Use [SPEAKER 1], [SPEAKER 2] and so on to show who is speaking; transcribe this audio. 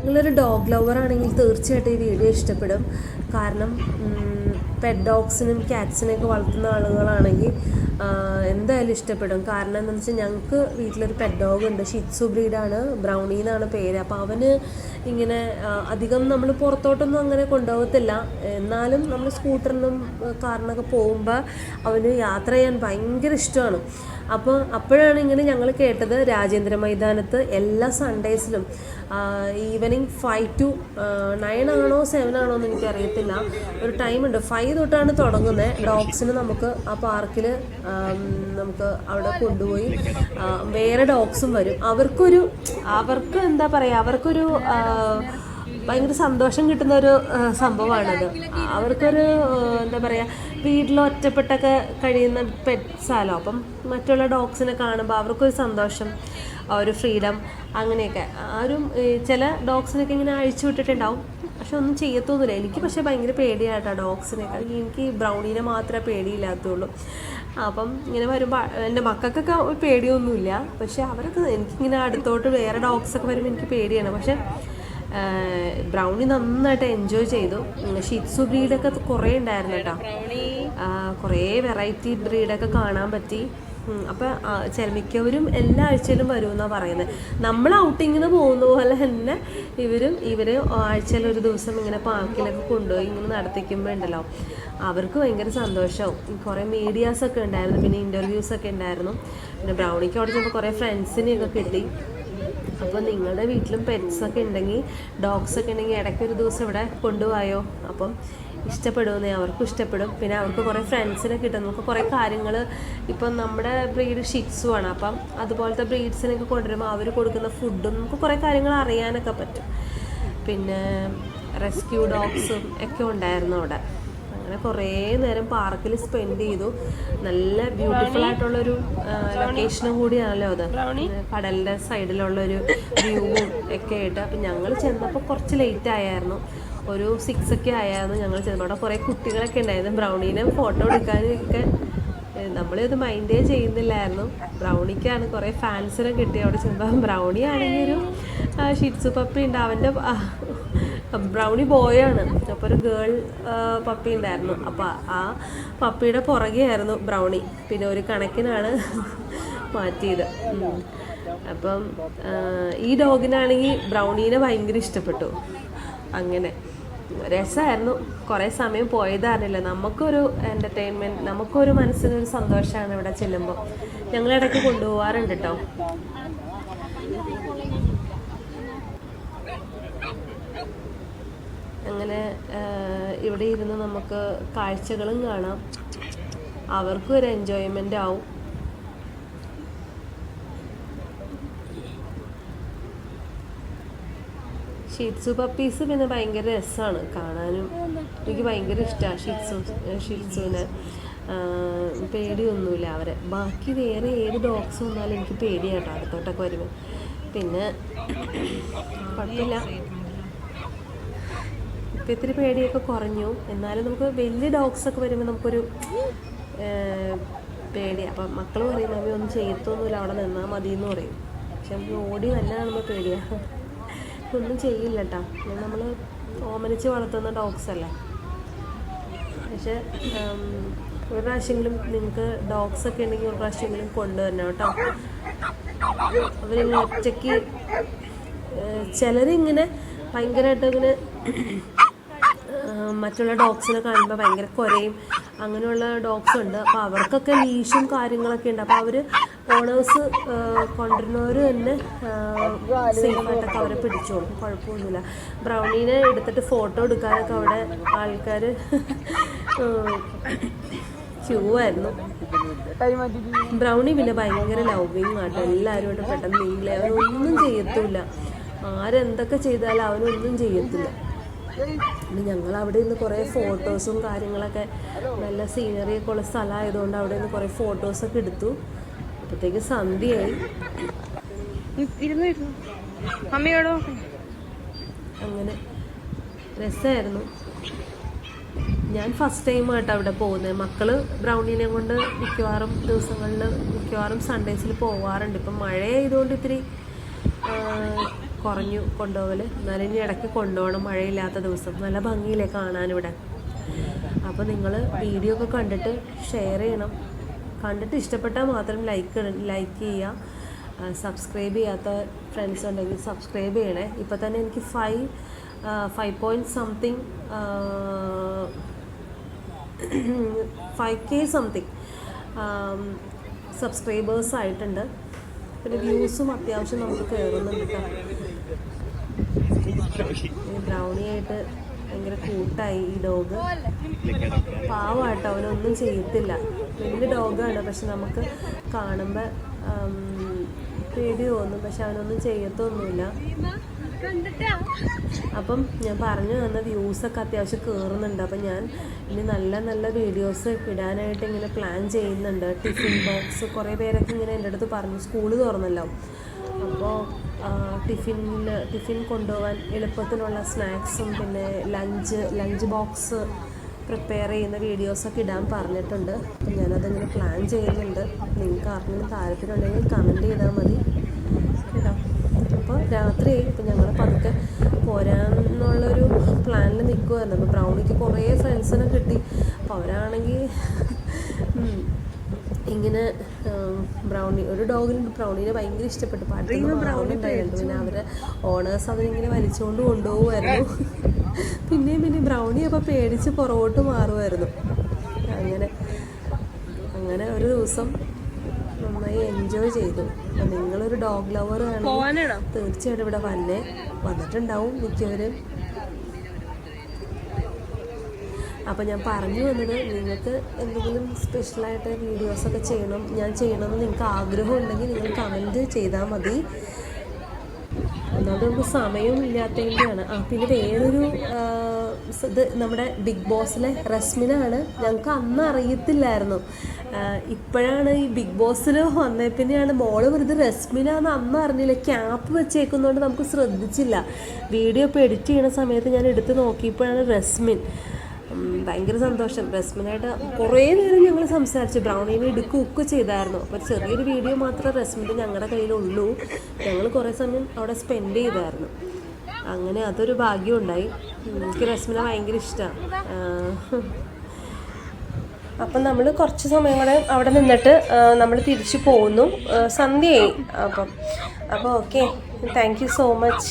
[SPEAKER 1] നിങ്ങളൊരു dog lover ആണെങ്കിൽ തീർച്ചയായിട്ടും ഈ വീഡിയോ ഇഷ്ടപ്പെടും. കാരണം പെറ്റ് ഡോഗ്സിനും ക്യാറ്റ്സിനെയൊക്കെ വളർത്തുന്ന ആളുകളാണെങ്കിൽ എന്തായാലും ഇഷ്ടപ്പെടും. കാരണം എന്താണെന്ന് വെച്ചാൽ ഞങ്ങൾക്ക് വീട്ടിലൊരു പെറ്റ് ഡോഗ് ഉണ്ട്. ഷിറ്റ്സു ബ്രീഡാണ് ബ്രൗണി എന്നാണ് പേര്. അപ്പോൾ അവന് ഇങ്ങനെ അധികം നമ്മൾ പുറത്തോട്ടൊന്നും അങ്ങനെ കൊണ്ടുപോകത്തില്ല. എന്നാലും നമ്മൾ സ്കൂട്ടറിനും കാറിനൊക്കെ പോകുമ്പോൾ അവന് യാത്ര ചെയ്യാൻ ഭയങ്കര ഇഷ്ടമാണ്. അപ്പോൾ അപ്പോഴാണ് ഇങ്ങനെ ഞങ്ങൾ കേട്ടത് രാജേന്ദ്ര മൈതാനത്ത് എല്ലാ സൺഡേസിലും ഈവനിങ് ഫൈവ് ടു നയൻ ആണോ സെവൻ ആണോ എന്ന് എനിക്കറിയത്തില്ല. ഒരു ടൈം ഉണ്ട്. ഫൈവ് തൊട്ടാണ് തുടങ്ങുന്നത് ഡോഗ്സിന് നമുക്ക് ആ പാർക്കിൽ നമുക്ക് അവിടെ കൊണ്ടുപോയി വേറെ ഡോഗ്സും വരും. അവർക്കൊരു അവർക്ക് എന്താ പറയുക അവർക്കൊരു ഭയങ്കര സന്തോഷം കിട്ടുന്ന ഒരു സംഭവമാണത്. അവർക്കൊരു എന്താ പറയുക വീട്ടിൽ ഒറ്റപ്പെട്ടൊക്കെ കഴിയുന്ന പെറ്റ്സാലോ അപ്പം മറ്റുള്ള ഡോഗ്സിനെ കാണുമ്പോൾ അവർക്കൊരു സന്തോഷം ഒരു ഫ്രീഡം അങ്ങനെയൊക്കെ. ആരും ചില ഡോഗ്സിനൊക്കെ ഇങ്ങനെ അഴിച്ചു വിട്ടിട്ടുണ്ടാവും. പക്ഷെ ഒന്നും ചെയ്യത്തൊന്നുമില്ല. എനിക്ക് പക്ഷേ ഭയങ്കര പേടിയായിട്ടാ ഡോഗ്സിനൊക്കെ എനിക്ക് ബ്രൗണീനെ മാത്രമേ പേടിയില്ലാത്തുള്ളൂ. അപ്പം ഇങ്ങനെ വരുമ്പോൾ എന്റെ മക്കൾക്കൊക്കെ പേടിയൊന്നുമില്ല. പക്ഷെ അവരൊക്കെ എനിക്കിങ്ങനെ അടുത്തോട്ട് വേറെ ഡോഗ്സൊക്കെ വരുമ്പോൾ എനിക്ക് പേടിയാണ്. പക്ഷെ ബ്രൗണി നന്നായിട്ട് എൻജോയ് ചെയ്തു. ഷിറ്റ്സു ബ്രീഡൊക്കെ കുറേ ഉണ്ടായിരുന്നു കേട്ടോ. കുറേ വെറൈറ്റി ബ്രീഡൊക്കെ കാണാൻ പറ്റി. അപ്പം ചില മിക്കവരും എല്ലാ ആഴ്ചയിലും വരും എന്നാണ് പറയുന്നത് നമ്മൾ ഔട്ടിങ്ങിന് പോകുന്ന പോലെ തന്നെ ഇവരും ഇവർ ആഴ്ചയിൽ ഒരു ദിവസം ഇങ്ങനെ പാർക്കിലൊക്കെ കൊണ്ടുപോയി ഇങ്ങനെ നടത്തിക്കുമ്പോൾ ഉണ്ടല്ലോ. അവർക്ക് ഭയങ്കര സന്തോഷവും. കുറേ മീഡിയാസൊക്കെ ഉണ്ടായിരുന്നു. പിന്നെ ഇന്റർവ്യൂസൊക്കെ ഉണ്ടായിരുന്നു. പിന്നെ ബ്രൗണിക്ക് അവിടെ ചെന്നപ്പോൾ കുറേ ഫ്രണ്ട്സിനെയൊക്കെ കിട്ടി. അപ്പോൾ നിങ്ങളുടെ വീട്ടിലും പെറ്റ്സ് ഒക്കെ ഉണ്ടെങ്കിൽ ഡോഗ്സ് ഒക്കെ ഉണ്ടെങ്കിൽ ഇടയ്ക്ക് ഒരു ദിവസം ഇവിടെ കൊണ്ടുപോയോ? അപ്പം ഇഷ്ടപ്പെടുമെന്നേ അവർക്കും ഇഷ്ടപ്പെടും. പിന്നെ അവർക്ക് കുറേ ഫ്രണ്ട്സിനെ കിട്ടും. നമുക്ക് കുറേ കാര്യങ്ങൾ ഇപ്പം നമ്മുടെ ബ്രീഡ് ഷിറ്റ്സും ആണ്. അപ്പം അതുപോലത്തെ ബ്രീഡ്സിനൊക്കെ കൊണ്ടുവരുമ്പോൾ അവർ കൊടുക്കുന്ന ഫുഡും നമുക്ക് കുറേ കാര്യങ്ങൾ അറിയാനൊക്കെ പറ്റും. പിന്നെ റെസ്ക്യൂ ഡോഗ്സും ഒക്കെ ഉണ്ടായിരുന്നു അവിടെ. അങ്ങനെ കുറേ നേരം പാർക്കിൽ സ്പെൻഡ് ചെയ്തു. നല്ല ബ്യൂട്ടിഫുൾ ആയിട്ടുള്ളൊരു ലൊക്കേഷനും കൂടിയാണല്ലോ അത്. കടലിന്റെ സൈഡിലുള്ളൊരു വ്യൂവും ഒക്കെ ആയിട്ട്. അപ്പം ഞങ്ങൾ ചെന്നപ്പോൾ കുറച്ച് ലേറ്റ് ആയായിരുന്നു. ഒരു സിക്സ് ഒക്കെ ആയായിരുന്നു ഞങ്ങൾ ചെന്നപ്പോൾ അവിടെ കുറേ കുട്ടികളൊക്കെ ഉണ്ടായിരുന്നു. ബ്രൗണീനെ ഫോട്ടോ എടുക്കാനും ഒക്കെ നമ്മളിത് മൈൻഡേ ചെയ്യുന്നില്ലായിരുന്നു. ബ്രൗണിക്കാണ് കുറേ ഫാൻസിനെ കിട്ടി അവിടെ ചെന്നപ്പോൾ ബ്രൗണി ആണെങ്കിൽ ഒരു ഷിറ്റ്സ് പപ്പി ഉണ്ട്. അവന്റെ ബ്രൗണി ബോയാണ് അപ്പോൾ ഒരു ഗേൾ പപ്പി ഉണ്ടായിരുന്നു. അപ്പോൾ ആ പപ്പിയുടെ പുറകെ ആയിരുന്നു ബ്രൗണി പിന്നെ ഒരു കണക്കിനാണ് മാറ്റിയത്. അപ്പം ഈ ഡോഗിനാണെങ്കിൽ ബ്രൗണീനെ ഭയങ്കര ഇഷ്ടപ്പെട്ടു. അങ്ങനെ. രസമായിരുന്നു കുറേ സമയം പോയതറിയില്ല നമുക്കൊരു എന്റർടൈൻമെന്റ് നമുക്കൊരു മനസ്സിനൊരു സന്തോഷമാണ് ഇവിടെ ചെല്ലുമ്പോൾ ഞങ്ങളിടയ്ക്ക് കൊണ്ടുപോകാറുണ്ട് കേട്ടോ അങ്ങനെ ഇവിടെ ഇരുന്ന് നമുക്ക് കാഴ്ചകളും കാണാം. അവർക്കും ഒരു എൻജോയ്മെന്റ് ആവും. ഷീറ്റ്സു പപ്പീസ് പിന്നെ ഭയങ്കര രസമാണ് കാണാനും. എനിക്ക് ഭയങ്കര ഇഷ്ടമാണ് ഷീറ്റ്സു ഷീറ്റ്സുവിനെ പേടിയൊന്നുമില്ല അവരെ. ബാക്കി വേറെ ഏത് ഡോഗ്സ് വന്നാലും എനിക്ക് പേടിയാട്ടോ അടുത്തോട്ടൊക്കെ വരുമ്പോൾ പിന്നെ കുഴപ്പമില്ല. ഇപ്പം ഇത്തിരി പേടിയൊക്കെ കുറഞ്ഞു. എന്നാലും നമുക്ക് വലിയ ഡോഗ്സ് ഒക്കെ വരുമ്പോൾ നമുക്കൊരു പേടി. അപ്പം മക്കൾ പറയും മമ്മി ഒന്നും ചെയ്യത്തൊന്നുമില്ല അവിടെ നിന്നാൽ മതി എന്ന് പറയും. പക്ഷെ നമുക്ക് ഓടി വല്ല നമ്മൾ പേടിയാണ് ഒന്നും ചെയ്യില്ല കേട്ടോ നമ്മൾ ഓമനിച്ച് വളർത്തുന്ന ഡോഗ്സ് അല്ലേ? പക്ഷെ ഒരു പ്രാവശ്യമെങ്കിലും നിങ്ങൾക്ക് ഡോഗ്സ് ഒക്കെ ഉണ്ടെങ്കിൽ ഒരു പ്രാവശ്യമെങ്കിലും കൊണ്ടുവരണം കേട്ടോ. അവരിങ്ങനെ ഒറ്റയ്ക്ക് ചിലരിങ്ങനെ ഭയങ്കരമായിട്ട് ഇങ്ങനെ മറ്റുള്ള ഡോഗ്സിനെ കാണുമ്പോൾ ഭയങ്കര കുരയും. അങ്ങനെയുള്ള ഡോഗ്സ് ഉണ്ട്. അപ്പോൾ അവർക്കൊക്കെ ലീഷും കാര്യങ്ങളൊക്കെ ഉണ്ട്. അപ്പോൾ അവർ ഓണേഴ്സ് കൊണ്ടുവരുന്നവർ തന്നെ സേഫായിട്ടൊക്കെ അവരെ പിടിച്ചോളും കുഴപ്പമൊന്നുമില്ല. ബ്രൗണീനെ എടുത്തിട്ട് ഫോട്ടോ എടുക്കാനൊക്കെ അവിടെ ആൾക്കാർ ക്യൂ ആയിരുന്നു. ബ്രൗണി പിന്നെ ഭയങ്കര ലവിങ് ആട്ടോ. എല്ലാവരും പെട്ടെന്ന് നീങ്ങില്ല അവനൊന്നും ചെയ്യത്തില്ല. ആരെന്തൊക്കെ ചെയ്താലും അവനൊന്നും ചെയ്യത്തില്ല. ഞങ്ങൾ അവിടെ നിന്ന് കുറേ ഫോട്ടോസും കാര്യങ്ങളൊക്കെ നല്ല സീനറി ഒക്കെ ഉള്ള സ്ഥലമായതുകൊണ്ട് അവിടെ നിന്ന് കുറേ ഫോട്ടോസൊക്കെ എടുത്തു. അപ്പോഴത്തേക്ക് സന്ധ്യയായി.
[SPEAKER 2] അമ്മയോടോ
[SPEAKER 1] അങ്ങനെ രസമായിരുന്നു ഞാൻ ഫസ്റ്റ് ടൈം ആയിട്ട് അവിടെ പോകുന്നത് മക്കൾ ബ്രൗണിനെ കൊണ്ട് മിക്കവാറും ദിവസങ്ങളിൽ മിക്കവാറും സൺഡേസിൽ പോവാറുണ്ട്. ഇപ്പം മഴ ആയതുകൊണ്ട് ഇത്തിരി കുറഞ്ഞു കൊണ്ടുപോകൽ എന്നാലും ഇനി ഇടയ്ക്ക് കൊണ്ടുപോകണം. മഴയില്ലാത്ത ദിവസം. നല്ല ഭംഗിയില്ലേ കാണാനിവിടെ അപ്പോൾ നിങ്ങൾ വീഡിയോ ഒക്കെ കണ്ടിട്ട് ഷെയർ ചെയ്യണം. കണ്ടിട്ട് ഇഷ്ടപ്പെട്ടാൽ മാത്രം ലൈക്ക് ലൈക്ക് ചെയ്യുക. സബ്സ്ക്രൈബ് ചെയ്യാത്ത ഫ്രണ്ട്സ് ഉണ്ടെങ്കിൽ സബ്സ്ക്രൈബ് ചെയ്യണേ. ഇപ്പോൾ തന്നെ എനിക്ക് five five point something five K something subscribers ആയിട്ടുണ്ട്. പിന്നെ വ്യൂസും അത്യാവശ്യം നമുക്ക് കയറുന്നുണ്ട് കേട്ടോ. ബ്രൗണി ആയിട്ട് ഭയങ്കര കൂട്ടായി ഈ ഡോഗ് പാവമാട്ടോ അവനൊന്നും ചെയ്യത്തില്ല. വലിയ ഡോഗാണ് പക്ഷെ നമുക്ക് കാണുമ്പോൾ പേടി തോന്നും പക്ഷെ അവനൊന്നും ചെയ്യത്തൊന്നുമില്ല. അപ്പം ഞാൻ പറഞ്ഞു തന്ന വ്യൂസൊക്കെ അത്യാവശ്യം കയറുന്നുണ്ട് അപ്പം ഞാൻ ഇനി നല്ല നല്ല വീഡിയോസ് ഇടാനായിട്ട് ഇങ്ങനെ പ്ലാൻ ചെയ്യുന്നുണ്ട്. ടിഫിൻ ബോക്സ് കുറേ പേരൊക്കെ ഇങ്ങനെ എന്റെ അടുത്ത് പറഞ്ഞു സ്കൂൾ തുറന്നല്ലോ. അപ്പോൾ ടിഫിനിൽ ടിഫിൻ കൊണ്ടുപോകാൻ എളുപ്പത്തിനുള്ള സ്നാക്സും പിന്നെ ലഞ്ച് ലഞ്ച് ബോക്സ് പ്രിപ്പയർ ചെയ്യുന്ന വീഡിയോസൊക്കെ ഇടാൻ പറഞ്ഞിട്ടുണ്ട്. അപ്പം ഞാനതിങ്ങനെ പ്ലാൻ ചെയ്യുന്നുണ്ട്. നിങ്ങൾക്ക് ആർക്കെങ്കിലും താല്പര്യമുണ്ടെങ്കിൽ കമന്റ് ചെയ്താൽ മതി. കേട്ടോ അപ്പോൾ രാത്രി ഇപ്പം ഞങ്ങൾ പതുക്കെ പോരാന്നുള്ളൊരു പ്ലാനിൽ നിൽക്കുമായിരുന്നു അപ്പോൾ ബ്രൗണിക്ക് കുറേ ഫ്രണ്ട്സിനെ കിട്ടി. അപ്പോൾ അവരാണെങ്കിൽ ഇങ്ങനെ ബ്രൗണി ഒരു ഡോഗിന് ബ്രൗണീനെ ഭയങ്കര ഇഷ്ടപ്പെട്ടു. പാട്ടിന് ബ്രൗണി ഉണ്ടായിരുന്നു. പിന്നെ അവരെ ഓണേഴ്സ് അതിനിങ്ങനെ വലിച്ചുകൊണ്ട് കൊണ്ടുപോകുമായിരുന്നു പിന്നെയും പിന്നെ ബ്രൗണി അപ്പോൾ പേടിച്ച് പുറകോട്ട് മാറുമായിരുന്നു. അങ്ങനെ അങ്ങനെ ഒരു ദിവസം നന്നായി എൻജോയ് ചെയ്തു. അപ്പം നിങ്ങളൊരു ഡോഗ് ലവർ ആണെങ്കിൽ തീർച്ചയായിട്ടും ഇവിടെ വന്നേ. വന്നിട്ടുണ്ടാവും മിക്കവരും. അപ്പോൾ ഞാൻ പറഞ്ഞു വന്നത് നിങ്ങൾക്ക് എന്തെങ്കിലും സ്പെഷ്യലായിട്ട് വീഡിയോസൊക്കെ ചെയ്യണം. ഞാൻ ചെയ്യണമെന്ന് നിങ്ങൾക്ക് ആഗ്രഹം ഉണ്ടെങ്കിൽ നിങ്ങൾ കമന്റ് ചെയ്താൽ മതി. ഒന്നാമത് നമുക്ക് സമയവും ഇല്ലാത്തതിന്റെയാണ്. ആ പിന്നെ വേറൊരു ഇത് നമ്മുടെ ബിഗ് ബോസിലെ റസ്മിനാണ്. ഞങ്ങൾക്ക് അന്ന് അറിയത്തില്ലായിരുന്നു. ഇപ്പോഴാണ് ഈ ബിഗ് ബോസിൽ വന്നതിൽ പിന്നെയാണ് മോൾ വെറുതെ റസ്മിനാന്ന് അന്ന് അറിഞ്ഞില്ല. ക്യാപ്പ് വെച്ചേക്കുന്നതുകൊണ്ട് നമുക്ക് ശ്രദ്ധിച്ചില്ല. വീഡിയോ ഇപ്പോൾ എഡിറ്റ് ചെയ്യുന്ന സമയത്ത് ഞാൻ എടുത്ത് നോക്കിയപ്പോഴാണ് ഉം, ഭയങ്കര സന്തോഷം. റസ്മിനായിട്ട് കുറേ നേരം ഞങ്ങൾ സംസാരിച്ചു. ബ്രൗണീനെ എടുക്കുകയൊക്കെ ചെയ്തായിരുന്നു. അപ്പോൾ ചെറിയൊരു വീഡിയോ മാത്രമേ റസ്മിന്റെ ഞങ്ങളുടെ കയ്യിലുള്ളൂ. ഞങ്ങൾ കുറേ സമയം അവിടെ സ്പെൻഡ് ചെയ്തായിരുന്നു. അങ്ങനെ അതൊരു ഭാഗ്യമുണ്ടായി എനിക്ക് റസ്മിനെ ഭയങ്കര ഇഷ്ടമാണ് അപ്പം നമ്മൾ കുറച്ച് സമയം കൂടെ അവിടെ നിന്നിട്ട് നമ്മൾ തിരിച്ചു പോകുന്നു. സന്ധ്യയായി. അപ്പം അപ്പോൾ okay thank you so much